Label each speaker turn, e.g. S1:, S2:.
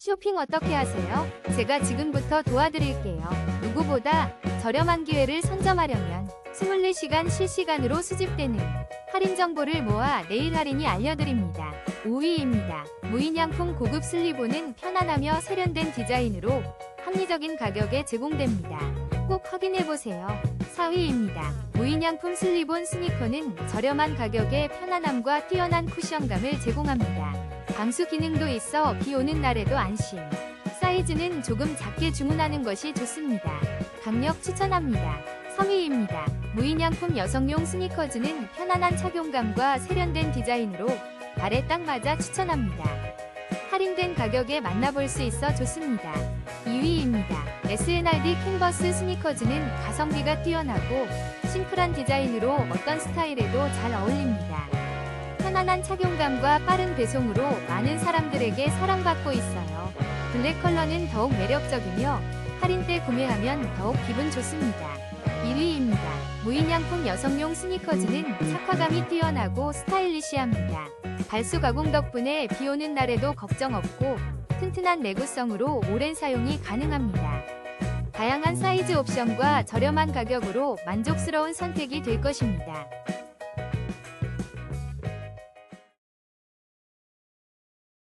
S1: 쇼핑 어떻게 하세요? 제가 지금부터 도와드릴게요. 누구보다 저렴한 기회를 선점하려면 24시간 실시간으로 수집되는 할인 정보를 모아 내일 할인이 알려드립니다. 5위입니다. 무인양품 고급 슬리본은 편안하며 세련된 디자인으로 합리적인 가격에 제공됩니다. 꼭 확인해보세요. 4위입니다. 무인양품 슬리본 스니커는 저렴한 가격에 편안함과 뛰어난 쿠션감을 제공합니다. 방수 기능도 있어 비 오는 날에도 안심. 사이즈는 조금 작게 주문하는 것이 좋습니다. 강력 추천합니다. 3위입니다. 무인양품 여성용 스니커즈는 편안한 착용감과 세련된 디자인으로 발에 딱 맞아 추천합니다. 할인된 가격에 만나볼 수 있어 좋습니다. 2위입니다. SNRD 캔버스 스니커즈는 가성비가 뛰어나고 심플한 디자인으로 어떤 스타일에도 잘 어울립니다. 편안한 착용감과 빠른 배송으로 많은 사람들에게 사랑받고 있어요. 블랙 컬러는 더욱 매력적이며 할인 때 구매하면 더욱 기분 좋습니다. 1위입니다. 무인양품 여성용 스니커즈는 착화감이 뛰어나고 스타일리시합니다. 발수 가공 덕분에 비 오는 날에도 걱정 없고 튼튼한 내구성으로 오랜 사용이 가능합니다. 다양한 사이즈 옵션과 저렴한 가격으로 만족스러운 선택이 될 것입니다.